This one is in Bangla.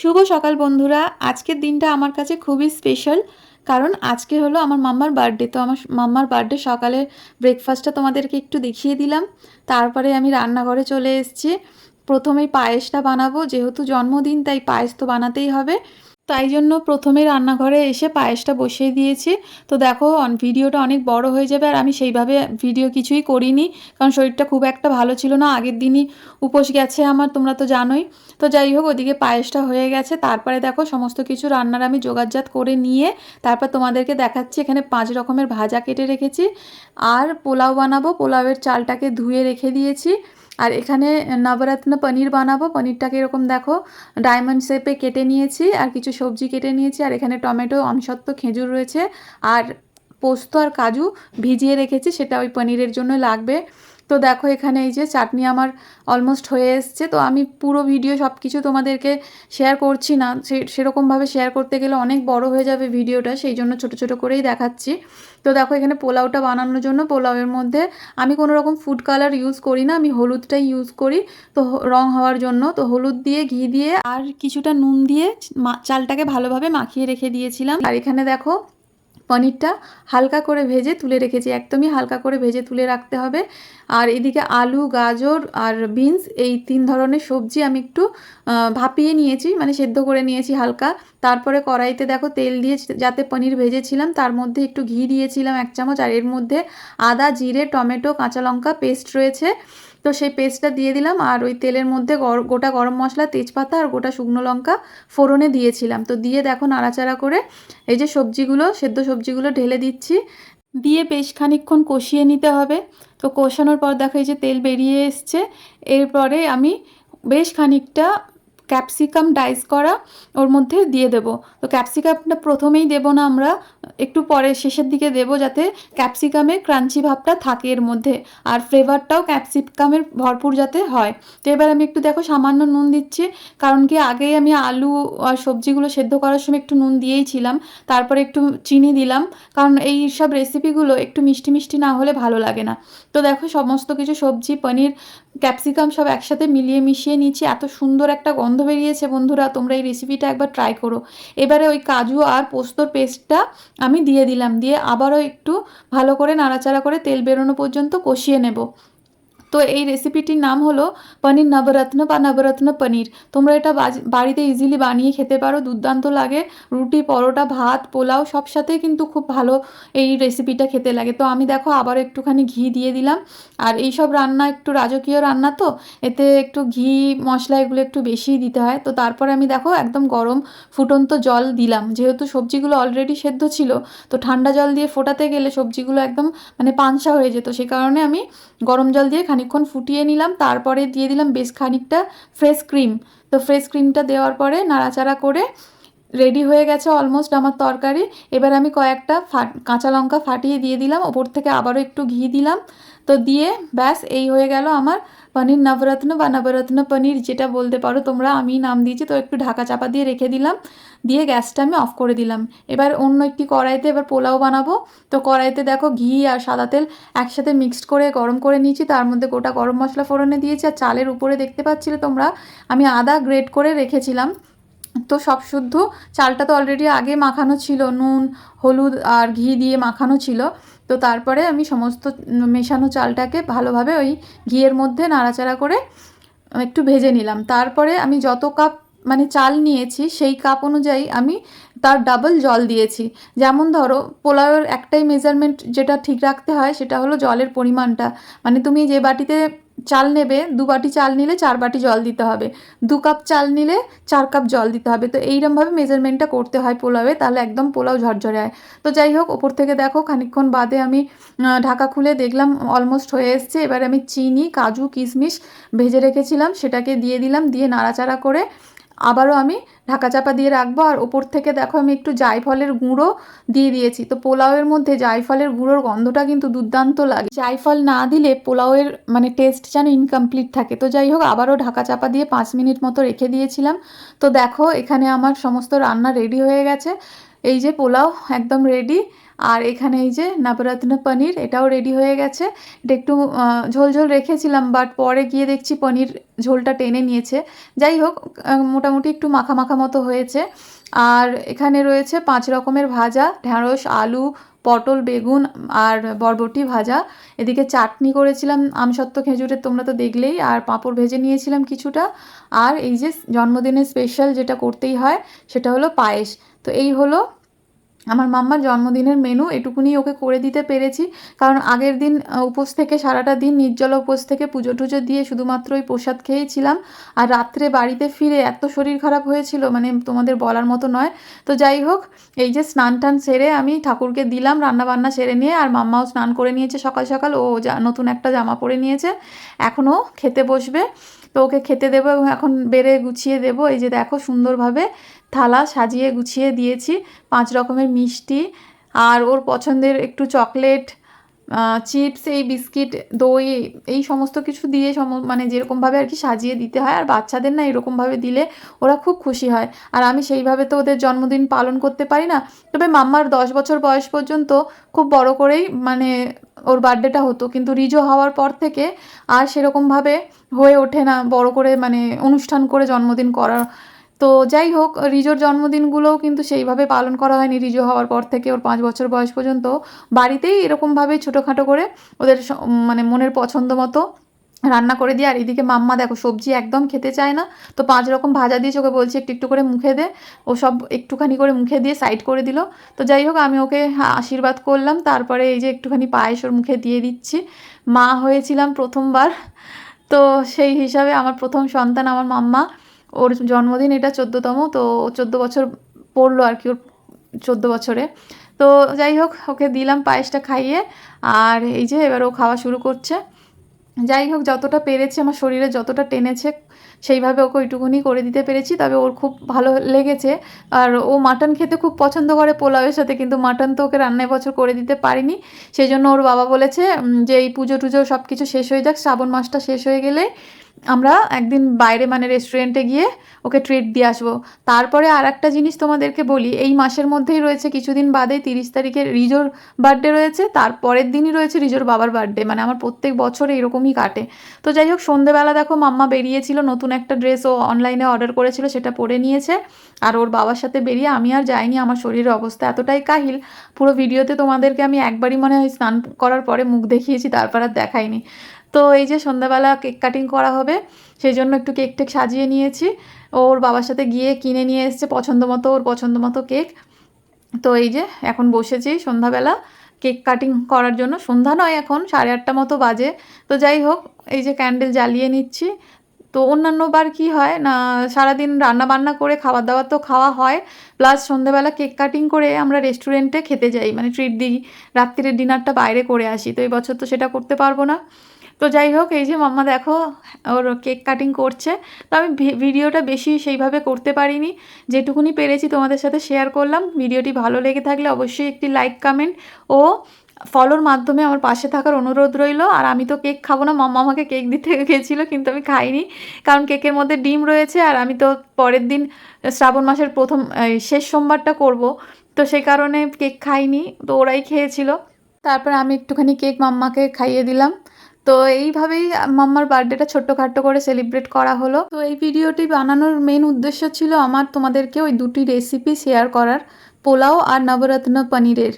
শুভ সকাল বন্ধুরা। আজকের দিনটা আমার কাছে খুবই স্পেশাল কারণ আজকে হলো আমার মাম্মার বার্থডে তো আমার মাম্মার বার্থডে সকালে ব্রেকফাস্টটা তোমাদেরকে একটু দেখিয়ে দিলাম। তারপরে আমি রান্নাঘরে চলে এসেছি। প্রথমেই পায়েসটা বানাবো, যেহেতু জন্মদিন, তাই পায়েস তো বানাতেই হবে। তাই জন্য প্রথমে রান্নাঘরে এসে পায়েসটা বসিয়ে দিয়েছি। তো দেখো ভিডিওটা অনেক বড় হয়ে যাবে আর আমি সেইভাবে ভিডিও কিছুই করিনি। কারণ শরীরটা খুব একটা ভালো ছিল না। আগের দিনই উপোস গেছে আমার, তোমরা তো জানোই। তো যাই হোক, ওদিকে পায়েসটা হয়ে গেছে। তারপরে দেখো, সমস্ত কিছু রান্নার আমি জোগাড়জাত করে নিয়ে তারপর তোমাদেরকে দেখাচ্ছি, এখানে পাঁচ রকমের ভাজা কেটে রেখেছি। আর পোলাও বানাবো। পোলাওয়ের চালটাকে ধুয়ে রেখে দিয়েছি। আর এখানে নবরত্ন পনির বানাবো। পনিরটাকে এরকম দেখো ডায়মন্ড শেপে কেটে নিয়েছি আর কিছু সবজি কেটে নিয়েছি। আর এখানে টমেটো, অংশত্ব, খেজুর রয়েছে। আর পোস্ত আর কাজু ভিজিয়ে রেখেছি, সেটা ওই পনিরের জন্য লাগবে। তো দেখো এখানে এই যে চাটনি আমার অলমোস্ট হয়ে এসছে। তো আমি পুরো ভিডিও সব কিছু তোমাদেরকে শেয়ার করছি না। সেরকমভাবে শেয়ার করতে গেলে অনেক বড় হয়ে যাবে ভিডিওটা সেই জন্য ছোট ছোট করেই দেখাচ্ছি। তো দেখো এখানে পোলাওটা বানানোর জন্য পোলাওয়ের মধ্যে আমি কোনো রকম ফুড কালার ইউজ করি না, আমি হলুদটাই ইউজ করি। তো রং হওয়ার জন্য তো হলুদ দিয়ে, ঘি দিয়ে আর কিছুটা নুন দিয়ে চালটাকে ভালোভাবে মাখিয়ে রেখে দিয়েছিলাম। আর এখানে দেখো পনিরটা হালকা করে ভেজে তুলে রেখেছি, একদমই হালকা করে ভেজে তুলে রাখতে হবে। আর এদিকে আলু, গাজর আর বিনস, এই তিন ধরনের সবজি আমি একটু ভাপিয়ে নিয়েছি মানে সেদ্ধ করে নিয়েছি হালকা। তারপরে কড়াইতে দেখো তেল দিয়ে যাতে পনির ভেজেছিলাম, তার মধ্যে একটু ঘি দিয়েছিলাম এক চামচ, আর এর মধ্যে আদা, জিরে, টমেটো, কাঁচা লঙ্কা পেস্ট রয়েছে। তো সেই পেস্টটা দিয়ে দিলাম আর ওই তেলের মধ্যে গোটা গরম মশলা, তেজপাতা আর গোটা শুকনো লঙ্কা ফোড়নে দিয়েছিলাম। তো দিয়ে দেখো নাড়াচাড়া করে এই যে সবজিগুলো, সেদ্ধ সবজিগুলো ঢেলে দিচ্ছি। দিয়ে বেশ খানিক্ষণ কষিয়ে নিতে হবে। তো কষানোর পর দেখো এই যে তেল বেরিয়ে এসছে। এরপরে আমি বেশ খানিকটা ক্যাপসিকাম ডাইস করা ওর মধ্যে দিয়ে দেব। তো ক্যাপসিকামটা প্রথমেই দেব না আমরা, একটু পরে শেষের দিকে দেব যাতে ক্যাপসিকামের ক্রাঞ্চি ভাবটা থাকে এর মধ্যে আর ফ্লেভারটাও ক্যাপসিকামের ভরপুর যাতে হয়। তো এবার আমি একটু দেখো সামান্য নুন দিচ্ছি, কারণ কি আগেই আমি আলু আর সবজিগুলো সেদ্ধ করার সময় একটু নুন দিয়েই ছিলাম, তারপরে একটু চিনি দিলাম, কারণ এই সব রেসিপিগুলো একটু মিষ্টি মিষ্টি না হলে ভালো লাগে না। তো দেখো সমস্ত কিছু সবজি, পনির, ক্যাপসিকাম সব একসাথে মিলিয়ে মিশিয়ে নিচ্ছি এত সুন্দর একটা গন্ধ বেরিয়েছে, বন্ধুরা, তোমরা এই রেসিপিটা একবার ট্রাই করো। এবারে ওই কাজু আর পোস্তর পেস্টটা আমি দিয়ে দিলাম, দিয়ে আবারও একটু ভালো করে নাড়াচাড়া করে তেল বেরোনো পর্যন্ত কষিয়ে নেব। তো এই রেসিপিটির নাম হলো পনির নবরত্ন বা নবরত্ন পনির। তোমরা এটা বাড়িতে ইজিলি বানিয়ে খেতে পারো, দুর্দান্ত লাগে। রুটি, পরোটা, ভাত, পোলাও সব সাথে কিন্তু খুব ভালো এই রেসিপিটা খেতে লাগে। তো আমি দেখো আবার একটুখানি ঘি দিয়ে দিলাম। আর এই সব রান্না একটু রাজকীয় রান্না তো, এতে একটু ঘি, মশলা এগুলো একটু বেশিই দিতে হয়। তো তারপরে আমি দেখো একদম গরম ফুটন্ত জল দিলাম। যেহেতু সবজিগুলো অলরেডি সেদ্ধ ছিল, তো ঠান্ডা জল দিয়ে ফোটাতে গেলে সবজিগুলো একদম মানে পানসা হয়ে যেত। সে কারণে আমি গরম জল দিয়ে খানিকক্ষণ ফুটিয়ে নিলাম, তারপরে দিয়ে দিলাম বেশ খানিকটা ফ্রেশ ক্রিম তো ফ্রেশ ক্রিমটা দেওয়ার পরে নাড়াচাড়া করে রেডি হয়ে গেছে অলমোস্ট আমার তরকারি। এবার আমি কয়েকটা কাঁচা লঙ্কা ফাটিয়ে দিয়ে দিলাম, ওপর থেকে আবারও একটু ঘি দিলাম। তো দিয়ে ব্যাস, এই হয়ে গেল আমার পনির নবরত্ন বা নবরত্ন পনির, যেটা বলতে পারো তোমরা, আমি নাম দিয়েছি, তো একটু ঢাকা চাপা দিয়ে রেখে দিলাম। দিয়ে গ্যাসটা আমি অফ করে দিলাম। এবার অন্য একটি কড়াইতে এবার পোলাও বানাবো। তো কড়াইতে দেখো ঘি আর সাদা তেল একসাথে মিক্সড করে গরম করে নিয়েছি। তার মধ্যে গোটা গরম মশলা ফোড়নে দিয়েছি। আর চালের উপরে দেখতে পাচ্ছিলে তোমরা, আমি আদা গ্রেট করে রেখেছিলাম। তো সব শুদ্ধ। চালটা তো অলরেডি আগে মাখানো ছিল, নুন, হলুদ আর ঘি দিয়ে মাখানো ছিল। তো তারপরে আমি সমস্ত মেশানো চালটাকে ভালোভাবে ওই ঘিয়ের মধ্যে নাড়াচাড়া করে একটু ভেজে নিলাম। তারপরে আমি যত কাপ মানে চাল নিয়েছি, সেই কাপ অনুযায়ী আমি তার ডাবল জল দিয়েছি। যেমন ধরো, পোলাওয়ের একটাই মেজারমেন্ট যেটা ঠিক রাখতে হয়, সেটা হলো জলের পরিমাণটা। মানে তুমি যে বাটিতে চাল নেবে, দু বাটি চাল নিলে চার বাটি জল দিতে হবে। দু কাপ চাল নিলে চার কাপ জল দিতে হবে। তো এইরমভাবে মেজারমেন্টটা করতে হয় পোলাওয়ে, তাহলে একদম পোলাও ঝরঝরে হয় তো যাই হোক, ওপর থেকে দেখো, খানিকক্ষণ বাদে আমি ঢাকা খুলে দেখলাম অলমোস্ট হয়ে এসছে। এবার আমি চিনি, কাজু, কিশমিশ ভেজে রেখেছিলাম, সেটাকে দিয়ে দিলাম, দিয়ে নাড়াচাড়া করে আবারও আমি ঢাকা চাপা দিয়ে রাখব। আর ওপর থেকে দেখো আমি একটু জায়ফলের গুঁড়ো দিয়ে দিয়েছি। তো পোলাওয়ের মধ্যে জায়ফলের গুঁড়োর গন্ধটা কিন্তু দুর্দান্ত লাগে। জায়ফল না দিলে পোলাওয়ের মানে টেস্ট যেন ইনকমপ্লিট থাকে। তো যাই হোক, আবারও ঢাকা চাপা দিয়ে পাঁচ মিনিট মতো রেখে দিয়েছিলাম। তো দেখো, এখানে আমার সমস্ত রান্না রেডি হয়ে গেছে। এই যে পোলাও একদম রেডি আর এখানে এই যে নবরত্ন পনির এটাও রেডি হয়ে গেছে। এটা একটু আহ, ঝোল ঝোল রেখেছিলাম বাট পরে গিয়ে দেখছি পনির ঝোলটা টেনে নিয়েছে। যাই হোক মোটামুটি একটু মাখা মাখা মতো হয়েছে। আর এখানে রয়েছে পাঁচ রকমের ভাজা ঢ্যাঁড়স আলু পটল বেগুন আর বরবটি ভাজা। এদিকে চাটনি করেছিলাম আমসত্ত্ব খেজুরের তোমরা তো দেখলেই। আর পাঁপড় ভেজে নিয়েছিলাম কিছুটা। আর এই যে জন্মদিনের স্পেশাল যেটা করতেই হয় সেটা হলো পায়েস। তো এই হলো আমার মাম্মার জন্মদিনের মেনু এটুকুনি ওকে করে দিতে পেরেছি। কারণ আগের দিন উপোস থেকে সারাটা দিন নির্জলা উপোস থেকে পুজো টুজো দিয়ে শুধুমাত্র ওই প্রসাদ খেয়েছিলাম। আর রাত্রে বাড়িতে ফিরে এত শরীর খারাপ হয়েছিল মানে তোমাদের বলার মতো নয়। তো যাই হোক, এই যে স্নান টান সেরে আমি ঠাকুরকে দিলাম রান্না বান্না সেরে নিয়ে, আর মাম্মাও স্নান করে নিয়েছে সকাল সকাল। ও নতুন একটা জামা পরে নিয়েছে। এখনও খেতে বসবে। তো ওকে খেতে দেবো এবং এখন বেড়ে গুছিয়ে দেবো। এই যে দেখো সুন্দরভাবে থালা সাজিয়ে গুছিয়ে দিয়েছি, পাঁচ রকমের মিষ্টি আর ওর পছন্দের একটু চকলেট চিপস, এই বিস্কিট, দই, এই সমস্ত কিছু দিয়ে সম মানে যেরকমভাবে আর কি সাজিয়ে দিতে হয় আর বাচ্চাদের না এরকমভাবে দিলে ওরা খুব খুশি হয়। আর আমি সেইভাবে তো ওদের জন্মদিন পালন করতে পারি না। তবে মাম্মার দশ বছর বয়স পর্যন্ত খুব বড় করেই মানে ওর বার্থডেটা হতো। কিন্তু রিজো হওয়ার পর থেকে আর সেরকমভাবে হয়ে ওঠে না বড় করে মানে অনুষ্ঠান করে জন্মদিন করা। তো যাই হোক, রিজোর জন্মদিনগুলোও কিন্তু সেইভাবে পালন করা হয়নি। রিজো হওয়ার পর থেকে ওর পাঁচ বছর বয়স পর্যন্ত বাড়িতেই এরকমভাবে ছোটোখাটো করে ওদের মানে মনের পছন্দ মতো রান্না করে দিয়ে, আর এদিকে মাম্মা দেখো সবজি একদম খেতে চায় না। তো পাঁচ রকম ভাজা দিয়েছে ওকে বলছি, একটু একটু করে মুখে দে। ও সব একটুখানি করে মুখে দিয়ে সাইড করে দিল। তো যাই হোক, আমি ওকে আশীর্বাদ করলাম। তারপরে এই যে একটুখানি পায়েস ওর মুখে দিয়ে দিচ্ছি। মা হয়েছিলাম প্রথমবার। তো সেই হিসাবে আমার প্রথম সন্তান আমার মাম্মা। ওর জন্মদিন এটা চোদ্দোতম, তো চোদ্দ বছর পড়ল আর কি ওর চোদ্দ বছরে। তো যাই হোক, ওকে দিলাম পায়েসটা খাইয়ে। আর এই যে এবার ও খাওয়া শুরু করছে। যাই হোক, যতটা পেরেছে আমার শরীরে, যতটা টেনেছে, সেইভাবে ওকে ওইটুকুনি করে দিতে পেরেছি। তবে ওর খুব ভালো লেগেছে। আর ও মাটন খেতে খুব পছন্দ করে পোলাওয়ের সাথে, কিন্তু মাটন তো ওকে রান্না বছর করে দিতে পারিনি। সেই জন্য ওর বাবা বলেছে যে এই পুজো টুজো সব কিছু শেষ হয়ে যাক, শ্রাবণ মাসটা শেষ হয়ে গেলে আমরা একদিন বাইরে মানে রেস্টুরেন্টে গিয়ে ওকে ট্রিট দিয়ে আসব। তারপরে আর একটা জিনিস তোমাদেরকে বলি, এই মাসের মধ্যেই রয়েছে, কিছুদিন বাদে তিরিশ তারিখে রিজোর বার্থডে রয়েছে তারপরের দিনই রয়েছে রিজোর বাবার বার্থডে মানে আমার প্রত্যেক বছর এরকমই কাটে। তো যাই হোক, সন্ধেবেলা দেখো, মাম্মা বেরিয়েছিল, নতুন একটা ড্রেস ও অনলাইনে অর্ডার করেছিল, সেটা পরে নিয়েছে। আর ওর বাবার সাথে বেরিয়ে আমি আর যাইনি, আমার শরীরের অবস্থা এতটাই কাহিল, পুরো ভিডিওতে তোমাদেরকে আমি একবারই মনে হয় স্নান করার পরে মুখ দেখিয়েছি, তারপর আর দেখাইনি। তো এই যে সন্ধ্যাবেলা কেক কাটিং করা হবে, সেই জন্য একটু কেক টেক সাজিয়ে নিয়েছি। ওর বাবার সাথে গিয়ে কিনে নিয়ে এসেছে পছন্দ মতো, ওর পছন্দ মতো কেক। তো এই যে এখন বসেছি সন্ধ্যাবেলা কেক কাটিং করার জন্য। সন্ধ্যা নয় এখন, সাড়ে আটটা মতো বাজে। তো যাই হোক, এই যে ক্যান্ডেল জ্বালিয়ে নিচ্ছি। তো অন্যান্য বার কি হয় না, সারাদিন রান্না বান্না করে খাবার দাবার তো খাওয়া হয়। প্লাস সন্ধ্যেবেলা কেক কাটিং করে আমরা রেস্টুরেন্টে খেতে যাই। মানে ট্রিট দিই রাত্রিরের ডিনারটা বাইরে করে আসি। তো এই বছর তো সেটা করতে পারব না। তো যাই হোক এই যে মাম্মা দেখো, ওর কেক কাটিং করছে। তো আমি ভিডিওটা বেশি সেইভাবে করতে পারিনি। যেটুকুনি পেরেছি তোমাদের সাথে শেয়ার করলাম। ভিডিওটি ভালো লেগে থাকলে অবশ্যই একটি লাইক কমেন্ট ও ফলোর মাধ্যমে আমার পাশে থাকার অনুরোধ রইল। আর আমি তো কেক খাব না, মাম্মা আমাকে কেক দিতে গেছিল, কিন্তু আমি খাইনি। কারণ কেকের মধ্যে ডিম রয়েছে, আর আমি তো পরের দিন, শ্রাবণ মাসের প্রথম শেষ সোমবারটা করব। তো সেই কারণে কেক খাইনি, তো ওরাই খেয়েছিল। তারপর আমি একটুখানি কেক মাম্মাকে খাইয়ে দিলাম। তো এইভাবেই মাম্মার বার্থডেটা ছোট্টখাট্টো করে সেলিব্রেট করা হলো। তো এই ভিডিওটি বানানোর মেন উদ্দেশ্য ছিল আমার তোমাদেরকে ওই দুটি রেসিপি শেয়ার করার, পোলাও আর নবরত্ন পনিরের।